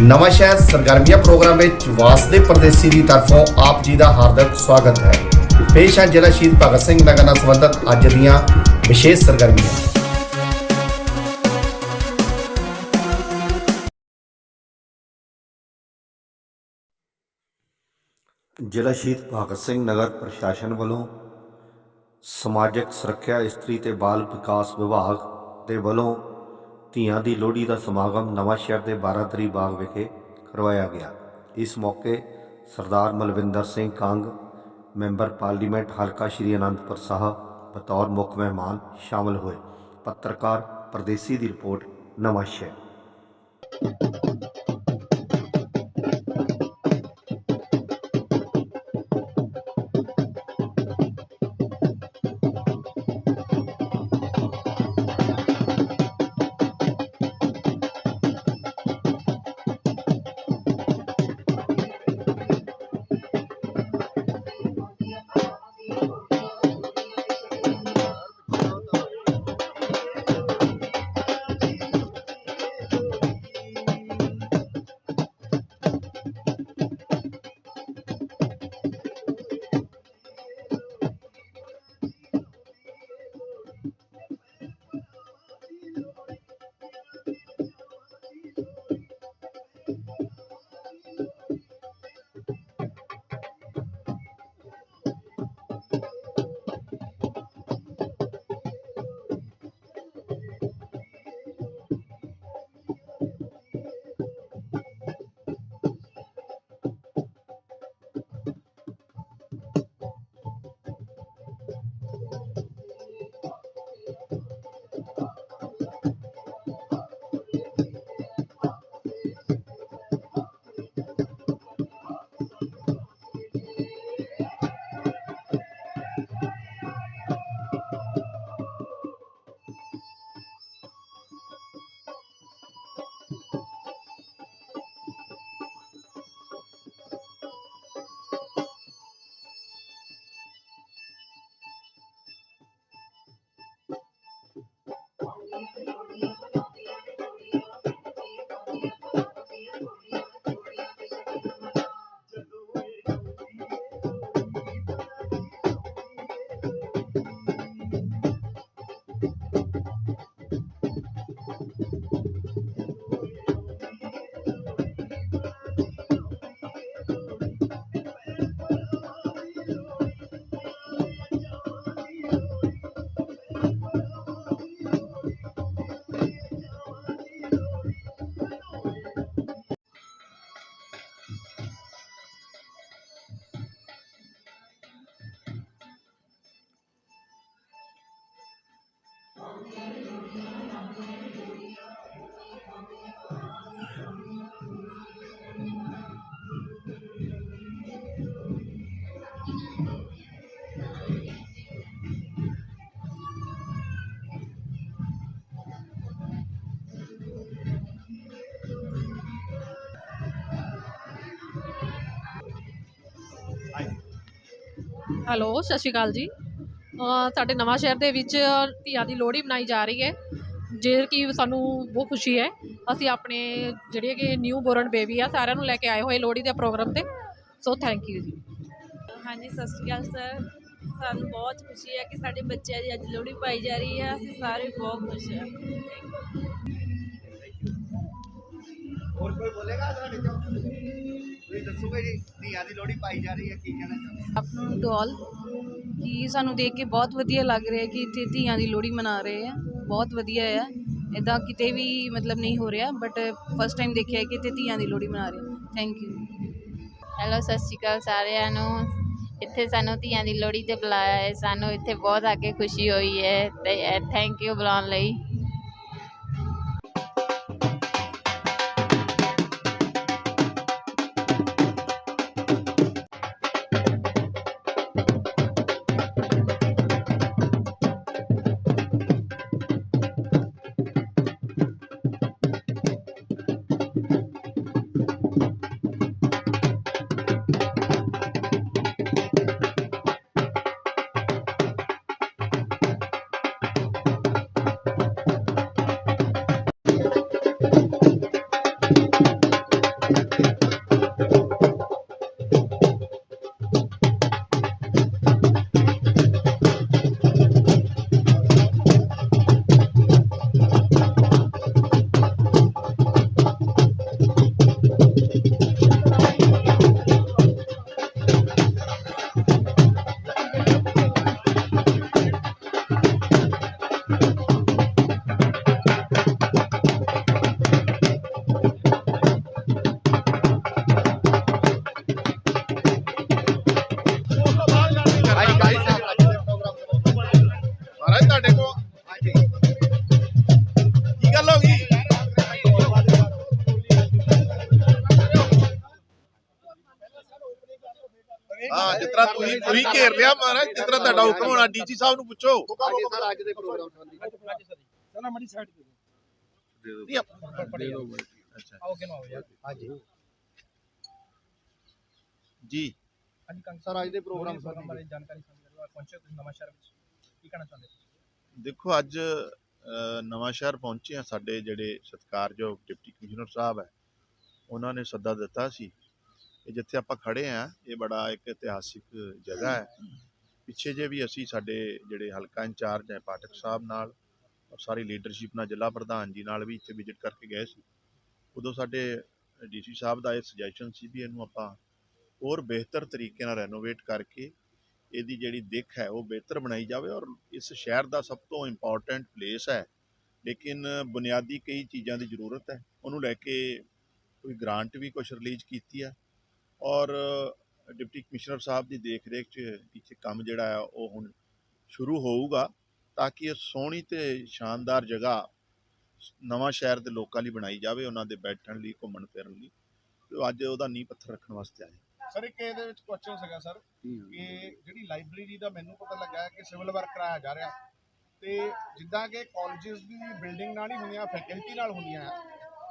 ਨਵਾਂ ਸ਼ਹਿਰ ਸਰਗਰਮੀਆਂ ਪ੍ਰੋਗਰਾਮ ਵਿੱਚ ਵਾਸਦੇ ਪਰਦੇਸੀ ਦੀ ਤਰਫੋਂ ਆਪ ਜੀ ਦਾ ਹਾਰਦਿਕ ਸਵਾਗਤ ਹੈ। ਪੇਸ਼ ਹੈ ਜ਼ਿਲ੍ਹਾ ਸ਼ਹੀਦ ਭਗਤ ਸਿੰਘ ਨਗਰ ਨਾਲ ਸੰਬੰਧਿਤ ਅੱਜ ਦੀਆਂ ਵਿਸ਼ੇਸ਼ ਸਰਗਰਮੀਆਂ। ਜ਼ਿਲ੍ਹਾ ਸ਼ਹੀਦ ਭਗਤ ਸਿੰਘ ਨਗਰ ਪ੍ਰਸ਼ਾਸਨ ਵੱਲੋਂ ਸਮਾਜਿਕ ਸੁਰੱਖਿਆ ਇਸਤਰੀ ਤੇ ਬਾਲ ਵਿਕਾਸ ਵਿਭਾਗ ਦੇ ਵੱਲੋਂ ਧੀਆਂ ਦੀ ਲੋਹੜੀ ਦਾ ਸਮਾਗਮ ਨਵਾਂ ਸ਼ਹਿਰ ਦੇ 12 ਬਾਗ ਵਿਖੇ ਕਰਵਾਇਆ ਗਿਆ। ਇਸ ਮੌਕੇ ਸਰਦਾਰ ਮਲਵਿੰਦਰ ਸਿੰਘ ਕੰਗ, ਮੈਂਬਰ ਪਾਰਲੀਮੈਂਟ ਹਲਕਾ ਸ਼੍ਰੀ ਅਨੰਦਪੁਰ ਸਾਹਿਬ ਬਤੌਰ ਮੁੱਖ ਮਹਿਮਾਨ ਸ਼ਾਮਲ ਹੋਏ। ਪੱਤਰਕਾਰ ਪਰਦੇਸੀ ਦੀ ਰਿਪੋਰਟ, ਨਵਾਂ ਸ਼ਹਿਰ। ਹੈਲੋ ਸਤਿ ਸ਼੍ਰੀ ਅਕਾਲ ਜੀ। ਅ, ਸਾਡੇ ਨਵਾਂ ਸ਼ਹਿਰ ਦੇ ਵਿੱਚ ਧੀਆਂ ਦੀ ਲੋਹੜੀ ਮਨਾਈ ਜਾ ਰਹੀ ਹੈ। ਜੇ ਕਿ ਸਾਨੂੰ ਬਹੁਤ ਖੁਸ਼ੀ ਹੈ। ਅਸੀਂ ਆਪਣੇ ਜਿਹੜੇ ਕਿ ਨਿਊ ਬੋਰਨ ਬੇਬੀ ਆ ਸਾਰਿਆਂ ਨੂੰ ਲੈ ਕੇ ਆਏ ਹੋਏ ਲੋਹੜੀ ਦੇ ਪ੍ਰੋਗਰਾਮ ਤੇ। ਸੋ ਥੈਂਕ ਯੂ ਜੀ। ਹਾਂਜੀ ਸਤਿ ਸ਼੍ਰੀ ਅਕਾਲ ਸਰ। ਸਾਨੂੰ ਬਹੁਤ ਖੁਸ਼ੀ ਹੈ ਕਿ ਸਾਡੇ ਬੱਚਿਆਂ ਦੀ ਅੱਜ ਲੋਹੜੀ ਪਾਈ ਜਾ ਰਹੀ ਹੈ। ਅਸੀਂ ਸਾਰੇ ਬਹੁਤ ਖੁਸ਼ ਹਾਂ। ਹੋਰ ਕੋਈ ਬੋਲੇਗਾ ਤੁਹਾਡੇ ਚੋਂ ਤੁਸੀਂ ਦੱਸੋਗੇ ਜੀ ਧੀਆਂ ਦੀ ਲੋਹੜੀ ਪਾਈ ਜਾ ਰਹੀ ਹੈ ਕੀ ਕਹਿਣਾ ਚਾਹੁੰਦੇ ਆਫਟਰਨੂਨ ਟੂ ਆਲ ਕਿ ਸਾਨੂੰ ਦੇਖ ਕੇ ਬਹੁਤ ਵਧੀਆ ਲੱਗ ਰਿਹਾ ਕਿ ਇੱਥੇ ਧੀਆਂ ਦੀ ਲੋਹੜੀ ਮਨਾ ਰਹੇ ਆ ਬਹੁਤ ਵਧੀਆ ਆ। ਇਦਾਂ ਕਿਤੇ ਵੀ ਮਤਲਬ ਨਹੀਂ ਹੋ ਰਿਹਾ ਬਟ ਫਸਟ ਟਾਈਮ ਦੇਖਿਆ ਕਿ ਇੱਥੇ ਧੀਆਂ ਦੀ ਲੋਹੜੀ ਮਨਾ ਰਹੇ। ਥੈਂਕ ਯੂ ਹੈਲੋ ਸਤਿ ਸ਼੍ਰੀ ਅਕਾਲ ਸਾਰਿਆਂ ਨੂੰ। ਇੱਥੇ ਸਾਨੂੰ ਧੀਆਂ ਦੀ ਲੋਹੜੀ ਤੇ ਬੁਲਾਇਆ ਹੈ। ਸਾਨੂੰ ਇੱਥੇ ਬਹੁਤ ਆ ਕੇ ਖੁਸ਼ੀ ਹੋਈ ਹੈ ਤੇ ਥੈਂਕ ਯੂ ਬੁਲਾਉਣ ਲਈ। ਤੁਸੀਂ ਘੇਰ ਲਿਆ ਮਹਾਰਾਜ ਜਿਸ ਤਰ੍ਹਾਂ ਤੁਹਾਡਾ ਹੁਕਮ ਹੋਣਾ ਡੀਸੀ ਸਾਹਿਬ ਨੂੰ ਪੁੱਛੋ। ਹਾਂਜੀ ਸਰ ਅੱਜ ਦੇ ਪ੍ਰੋਗਰਾਮ ਸੰਬੰਧੀ। ਨਹੀਂ, ਅੱਛਾ। ਹਾਂਜੀ। ਜੀ। ਸਰ ਅੱਜ ਦੇ ਪ੍ਰੋਗਰਾਮ ਸੰਬੰਧੀ। ਦੇਖੋ ਅੱਜ ਨਵਾਂ ਸ਼ਹਿਰ ਪਹੁੰਚੇ ਆ ਸਾਡੇ ਜਿਹੜੇ ਸਤਿਕਾਰਯੋਗ ਡਿਪਟੀ ਕਮਿਸ਼ਨਰ ਸਾਹਿਬ ਹੈ। ਉਹਨਾਂ ਨੇ ਸੱਦਾ ਦਿੱਤਾ ਸੀ ਇਹ ਜਿੱਥੇ ਆਪਾਂ ਖੜੇ ਆ ਇਹ ਬੜਾ ਇੱਕ ਇਤਿਹਾਸਿਕ ਜਗ੍ਹਾ ਹੈ। ਪਿੱਛੇ ਜੇ ਵੀ ਅਸੀਂ ਸਾਡੇ ਜਿਹੜੇ ਹਲਕਾ ਇੰਚਾਰਜ ਹੈ, ਪਾਠਕ ਸਾਹਿਬ ਨਾਲ ਔਰ ਸਾਰੀ ਲੀਡਰਸ਼ਿਪ ਨਾਲ, ਜ਼ਿਲ੍ਹਾ ਪ੍ਰਧਾਨ ਜੀ ਨਾਲ ਵੀ ਇੱਥੇ ਵਿਜ਼ਿਟ ਕਰਕੇ ਗਏ ਸੀ। ਉਦੋਂ ਸਾਡੇ ਡੀਸੀ ਸਾਹਿਬ ਦਾ ਇਹ ਸੁਜੈਸ਼ਨ ਸੀ ਵੀ ਇਹਨੂੰ ਆਪਾਂ ਹੋਰ ਬਿਹਤਰ ਤਰੀਕੇ ਨਾਲ ਰੈਨੋਵੇਟ ਕਰਕੇ ਇਹਦੀ ਜਿਹੜੀ ਦਿੱਖ ਹੈ, ਉਹ ਬਿਹਤਰ ਬਣਾਈ ਜਾਵੇ ਔਰ ਇਸ ਸ਼ਹਿਰ ਦਾ ਸਭ ਤੋਂ ਇੰਪੋਰਟੈਂਟ ਪਲੇਸ ਹੈ। ਲੇਕਿਨ ਬੁਨਿਆਦੀ ਕਈ ਚੀਜ਼ਾਂ ਦੀ ਜ਼ਰੂਰਤ ਹੈ। ਉਹਨੂੰ ਲੈ ਕੇ ਕੋਈ ਗ੍ਰਾਂਟ ਵੀ ਕੁਛ ਰਿਲੀਜ਼ ਕੀਤੀ ਹੈ। ਔਰ ਡਿਪਟੀ ਕਮਿਸ਼ਨਰ ਸਾਹਿਬ ਦੀ ਦੇਖ ਰੇਖ 'ਚ ਇਹ ਕੰਮ ਜਿਹੜਾ ਹੈ ਉਹ ਹੁਣ ਸ਼ੁਰੂ ਹੋਊਗਾ ਤਾਂ ਕਿ ਇਹ ਸੋਹਣੀ ਤੇ ਸ਼ਾਨਦਾਰ ਜਗ੍ਹਾ ਨਵਾਂ ਸ਼ਹਿਰ ਦੇ ਲੋਕਾਂ ਲਈ ਬਣਾਈ ਜਾਵੇ, ਉਹਨਾਂ ਦੇ ਬੈਠਣ ਲਈ, ਘੁੰਮਣ ਫਿਰਨ ਲਈ। ਤੇ ਅੱਜ ਉਹਦਾ ਨੀਂਹ ਪੱਥਰ ਰੱਖਣ ਵਾਸਤੇ ਆਏ। ਸਰ, ਇੱਕ ਇਹਦੇ ਵਿੱਚ ਕੁਐਸਚਨ ਸੀਗਾ ਸਰ ਕਿ ਜਿਹੜੀ ਲਾਇਬ੍ਰੇਰੀ ਦਾ ਮੈਨੂੰ ਪਤਾ ਲੱਗਾ ਕਿ ਸਿਵਲ ਵਰਕ ਕਰਾਇਆ ਜਾ ਰਿਹਾ। ਤੇ ਜਿੱਦਾਂ ਕਿ ਕਾਲਜਸ ਦੀ ਬਿਲਡਿੰਗ ਨਾਲ ਹੀ ਹੁੰਦੀਆਂ ਫੈਕਲਟੀ ਨਾਲ ਹੁੰਦੀਆਂ।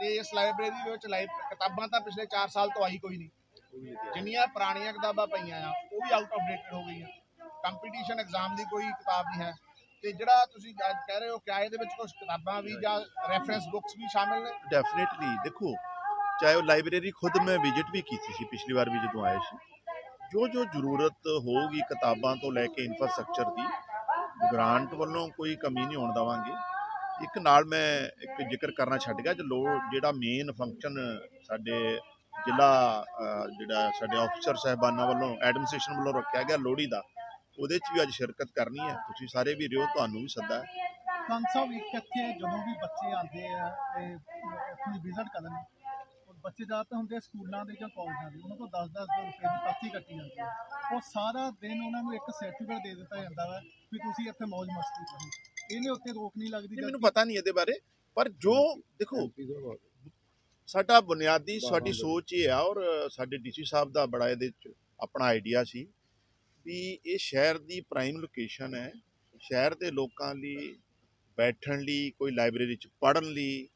ਤੇ ਇਸ ਲਾਇਬ੍ਰੇਰੀ ਵਿੱਚ ਲਾਈਬ ਕਿਤਾਬਾਂ ਤਾਂ ਪਿਛਲੇ 4 ਸਾਲ ਤੋਂ ਆਈ ਕੋਈ ਨਹੀਂ। ਜਿੰਨੀਆਂ ਪੁਰਾਣੀਆਂ ਕਿਤਾਬਾਂ ਪਈਆਂ ਆ, ਉਹ ਵੀ ਆਊਟ ਆਫ ਡੇਟਡ ਹੋ ਗਈਆਂ। ਕੰਪੀਟੀਸ਼ਨ ਐਗਜ਼ਾਮ ਦੀ ਕੋਈ ਕਿਤਾਬ ਨਹੀਂ ਹੈ। ਤੇ ਜਿਹੜਾ ਤੁਸੀਂ ਅੱਜ ਕਹਿ ਰਹੇ ਹੋ ਕਿ ਇਹਦੇ ਵਿੱਚ ਕੁਝ ਕਿਤਾਬਾਂ ਵੀ ਜਾਂ ਰੈਫਰੈਂਸ ਬੁੱਕਸ ਵੀ ਸ਼ਾਮਿਲ ਨੇ? ਡੈਫੀਨਿਟਲੀ ਦੇਖੋ, ਚਾਹੇ ਉਹ ਲਾਇਬ੍ਰੇਰੀ ਖੁਦ ਮੈਂ ਵਿਜ਼ਿਟ ਵੀ ਕੀਤੀ ਸੀ, ਪਿਛਲੀ ਵਾਰ ਵੀ ਜਦੋਂ ਆਏ ਸੀ। ਜੋ ਜੋ ਜ਼ਰੂਰਤ ਹੋਊਗੀ ਕਿਤਾਬਾਂ ਤੋਂ ਲੈ ਕੇ ਇਨਫਰਾਸਟ੍ਰਕਚਰ ਦੀ ਗ੍ਰਾਂਟ ਵੱਲੋਂ ਕੋਈ ਕਮੀ ਨਹੀਂ ਹੋਣ ਦੇਵਾਂਗੇ। ਇੱਕ ਨਾਲ ਮੈਂ ਇੱਕ ਜ਼ਿਕਰ ਕਰਨਾ ਛੱਡ ਗਿਆ, ਜੋ ਲੋ, ਜਿਹੜਾ ਮੇਨ ਫੰਕਸ਼ਨ ਸਾਡੇ ਜ਼ਿਲ੍ਹਾ ਜਿਹੜਾ ਸਾਡੇ ਆਫੀਸਰ ਸਾਹਿਬਾਨਾਂ ਵੱਲੋਂ ਐਡਮਿਨਿਸਟ੍ਰੇਸ਼ਨ ਵੱਲੋਂ ਰੱਖਿਆ ਗਿਆ ਲੋਹੜੀ ਦਾ ਉਹਦੇ 'ਚ ਵੀ ਅੱਜ ਸ਼ਿਰਕਤ ਕਰਨੀ ਹੈ। ਤੁਸੀਂ ਸਾਰੇ ਵੀ ਰਿਓ ਤੁਹਾਨੂੰ ਵੀ ਸੱਦਾ ਹੈ। ਸਾਹਿਬ ਇੱਕ ਇੱਥੇ ਜਦੋਂ ਵੀ ਬੱਚੇ ਆਉਂਦੇ ਆ ਤੇ ਇੱਥੇ ਵਿਜ਼ਿਟ ਕਰਨ ਬੱਚੇ ਜ਼ਿਆਦਾਤਰ ਹੁੰਦੇ ਸਕੂਲਾਂ ਦੇ ਜਾਂ ਕਾਲਜਾਂ ਦੇ ਉਹਨਾਂ ਤੋਂ 10-10 ਰੁਪਏ ਦੀ ਪਾਤੀ ਕੱਟੀ ਜਾਂਦੀ ਹੈ। ਉਹ ਸਾਰਾ ਦਿਨ ਉਹਨਾਂ ਨੂੰ ਇੱਕ ਸਰਟੀਫਿਕੇਟ ਦੇ ਦਿੱਤਾ ਜਾਂਦਾ ਵਾ ਵੀ ਤੁਸੀਂ ਇੱਥੇ ਮौज ਮਸਤੀ ਕਰੋ। ਇਹਨੇ ਉੱਤੇ ਰੋਕ ਨਹੀਂ ਲੱਗਦੀ ਮੈਨੂੰ ਪਤਾ ਨਹੀਂ ਇਹਦੇ ਬਾਰੇ ਪਰ ਜੋ ਦੇਖੋ ਸਾਡਾ ਬੁਨਿਆਦੀ ਸਾਡੀ ਸੋਚ ਇਹ ਆ ਔਰ ਸਾਡੇ ਡੀਸੀ ਸਾਹਿਬ ਦਾ ਬੜਾ ਇਹਦੇ ਚ ਆਪਣਾ ਆਈਡੀਆ ਸੀ ਵੀ ਇਹ ਸ਼ਹਿਰ ਦੀ ਪ੍ਰਾਈਮ ਲੋਕੇਸ਼ਨ ਹੈ। ਸ਼ਹਿਰ ਦੇ ਲੋਕਾਂ ਲਈ ਬੈਠਣ ਲਈ ਕੋਈ ਲਾਇਬ੍ਰੇਰੀ ਚ ਪੜ੍ਹਨ ਲਈ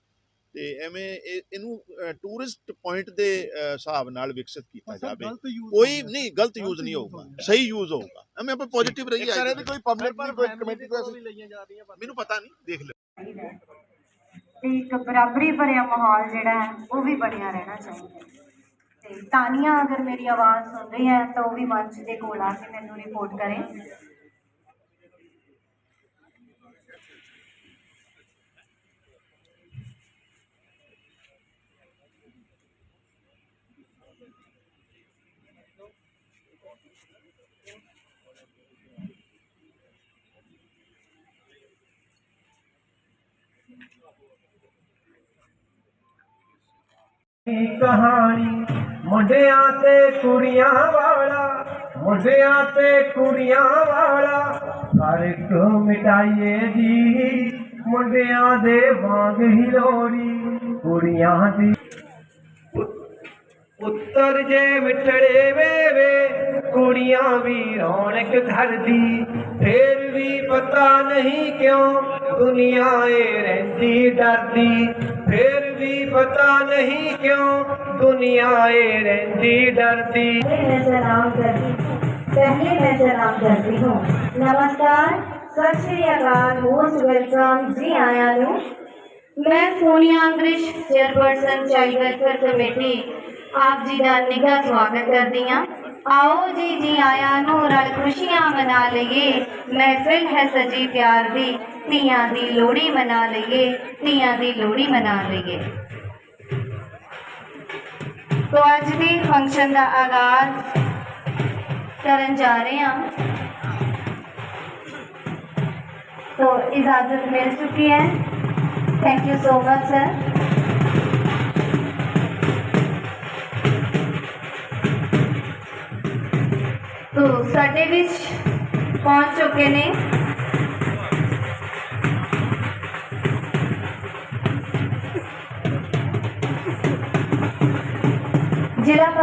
ਤੇ ਐਵੇਂ ਇਹ- ਇਹਨੂੰ ਟੂਰਿਸਟ ਪੁਆਇੰਟ ਦੇ ਹਿਸਾਬ ਨਾਲ ਵਿਕਸਿਤ ਕੀਤਾ ਜਾਵੇ। ਕੋਈ ਨਹੀਂ ਗਲਤ ਯੂਜ਼ ਨਹੀਂ ਹੋਊਗਾ। ਸਹੀ ਯੂਜ਼ ਹੋਊਗਾ। ਐਵੇਂ ਆਪਾਂ ਪੋਜ਼ਿਟਿਵ ਰਹੀਏ ਸਰ ਕੋਈ ਪਬਲਿਕ ਕਮੇਟੀ ਕੋਈ ਵੀ ਲਈਆਂ ਜਾ ਰਹੀਆਂ ਮੈਨੂੰ ਪਤਾ ਨਹੀਂ ਦੇਖ ਲਿਓ। ਤੇ ਇੱਕ ਬਰਾਬਰੀ ਭਰਿਆ ਮਾਹੌਲ ਜਿਹੜਾ ਹੈ, ਉਹ ਵੀ ਬਣਿਆ ਰਹਿਣਾ ਚਾਹੀਦਾ ਹੈ। ਤੇ ਤਾਨੀਆਂ ਅਗਰ ਮੇਰੀ ਆਵਾਜ਼ ਸੁਣ ਰਹੀ ਹੈ, ਤਾਂ ਉਹ ਵੀ ਮੰਚ ਦੇ ਕੋਲ ਆ ਕੇ ਮੈਨੂੰ ਰਿਪੋਰਟ ਕਰੇ ਦੀ ਕਹਾਣੀ ਮੁੰਡਿਆਂ ਤੇ ਕੁੜੀਆਂ ਵਾਲਾ ਮੁੰਡਿਆਂ ਤੇ ਕੁੜੀਆਂ ਵਾਲਾ ਹਰ ਇੱਕ ਮਿਟਾਈਏ ਦੀ ਮੁੰਡਿਆਂ ਦੇ ਵਾਂਗ ਹੀ ਲੋੜੀ ਕੁੜੀਆਂ ਦੀ ਉੱਤਰ ਜੇ ਮਿੱਠੜੇ ਵੇਵੇ ਕੁੜੀਆਂ ਵੀ ਰੌਣਕ ਘਰਦੀ ਫੇਰ ਵੀ ਪਤਾ ਨਹੀਂ ਕਿਉਂ दुनियाए रहती डरती, फिर भी पता नहीं क्यों दुनियाए रहती डरती। करती पहले करती हूँ। नमस्कार, सत श्री अकाल, मोस्ट वेलकम। जी आया मैं सोनिया अंग्रेज़, चेयरपर्सन, चाइल्ड वेलफेयर कमेटी। आप जी का निघा स्वागत करती हाँ। आओ जी जी आया नू रल मना लिए महफिल है सजी प्यार दी ਧੀਆਂ ਦੀ ਲੋਹੜੀ ਮਨਾ ਲਈਏ ਧੀਆਂ ਦੀ ਲੋਹੜੀ ਮਨਾ ਲਈਏ ਤੋ ਅੱਜ ਦੇ ਫੰਕਸ਼ਨ ਦਾ ਆਗਾਜ਼ ਕਰਨ ਜਾ ਰਹੇ ਹਾਂ तो इजाज़त मिल चुकी है thank you so much sir तो ਸਾਡੇ ਵਿੱਚ ਪਹੁੰਚ ਚੁੱਕੇ ਨੇ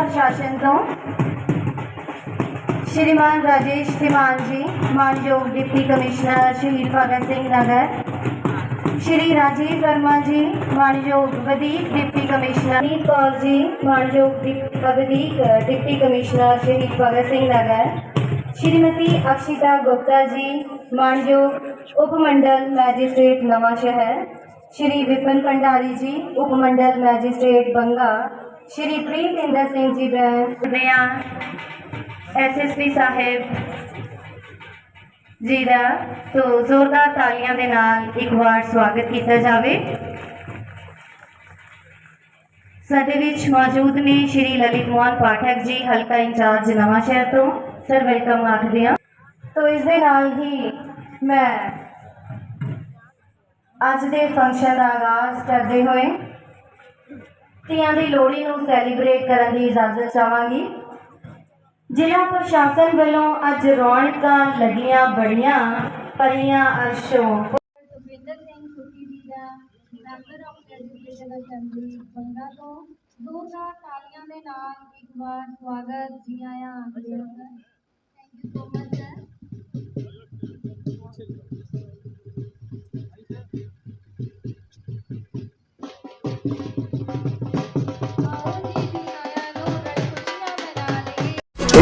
ਜ਼ਿਲ੍ਹਾ ਪ੍ਰਸ਼ਾਸਨ ਤੋਂ ਸ਼੍ਰੀਮਾਨ ਰਾਜੇਸ਼ ਧੀਮਾਨ ਜੀ ਮਾਨਯੋਗ ਡਿਪਟੀ ਕਮਿਸ਼ਨਰ ਸ਼ਹੀਦ ਭਗਤ ਸਿੰਘ ਨਗਰ ਸ਼੍ਰੀ ਰਾਜੀਵ ਵਰਮਾ ਜੀ ਮਾਨਯੋਗ ਵਧੀਕ ਡਿਪਟੀ ਕਮਿਸ਼ਨਰ ਨੀਤ ਕੌਰ ਜੀ ਮਾਨਯੋਗ ਡਿਪ- ਵਧੀਕ ਡਿਪਟੀ ਕਮਿਸ਼ਨਰ ਸ਼ਹੀਦ ਭਗਤ ਸਿੰਘ ਨਗਰ ਸ਼੍ਰੀਮਤੀ ਅਕਸ਼ਿਤਾ ਗੁਪਤਾ ਜੀ ਮਾਨਯੋਗ ਉਪ ਮੰਡਲ ਮੈਜਿਸਟ੍ਰੇਟ ਨਵਾਂ ਸ਼ਹਿਰ ਸ਼੍ਰੀ ਵਿਪਨ ਭੰਡਾਰੀ ਸ਼੍ਰੀ ਪ੍ਰੀਤਿੰਦਰ ਸਿੰਘ ਜੀ ਬੈਂਸ ਦਿਆਂ ਐਸਐਸਪੀ ਸਾਹਿਬ ਜੀ ਦਾ, ਤੋਂ ਜ਼ੋਰਦਾਰ ਤਾਲੀਆਂ ਦੇ ਨਾਲ ਇੱਕ ਵਾਰ ਸਵਾਗਤ ਕੀਤਾ ਜਾਵੇ। ਸਾਡੇ ਵਿੱਚ ਮੌਜੂਦ ਨੇ ਸ਼੍ਰੀ ਲਲਿਤ ਮੋਹਨ ਪਾਠਕ ਜੀ, ਹਲਕਾ ਇੰਚਾਰਜ ਨਵਾਂ ਸ਼ਹਿਰ ਤੋਂ। ਸਰ ਵੈਲਕਮ ਆਖਦੇ ਹਾਂ। ਤੋਂ ਇਸ ਦੇ ਨਾਲ ਹੀ ਮੈਂ ਅੱਜ ਦੇ ਫੰਕਸ਼ਨ ਦਾ ਆਗਾਜ਼ ਕਰਦੇ ਹੋਏ ਤੀਆਂ ਦੀ ਲੋਹੜੀ ਨੂੰ ਸੈਲੀਬ੍ਰੇਟ ਕਰਨ ਦੀ ਇਜਾਜ਼ਤ ਚਾਹਾਂਗੀ। ਜ਼ਿਲ੍ਹਾ ਪ੍ਰਸ਼ਾਸਨ ਵੱਲੋਂ ਅੱਜ ਰੌਣਕਾਂ ਲੱਗੀਆਂ ਬੜੀਆਂ, ਭਰੀਆਂ ਅਰਸ਼ੋਂ। ਸੁਖਵਿੰਦਰ ਸਿੰਘ ਸੁਖੀ ਜੀ ਦਾ member of education assembly, Banga ਤੋਂ। ਜ਼ੋਰਦਾਰ ਤਾਲੀਆਂ ਦੇ ਨਾਲ ਇੱਕ ਵਾਰ ਸਵਾਗਤ, ਜੀ ਆਇਆਂ ਆਖਦੇ ਹਾਂ sir thank you so much sir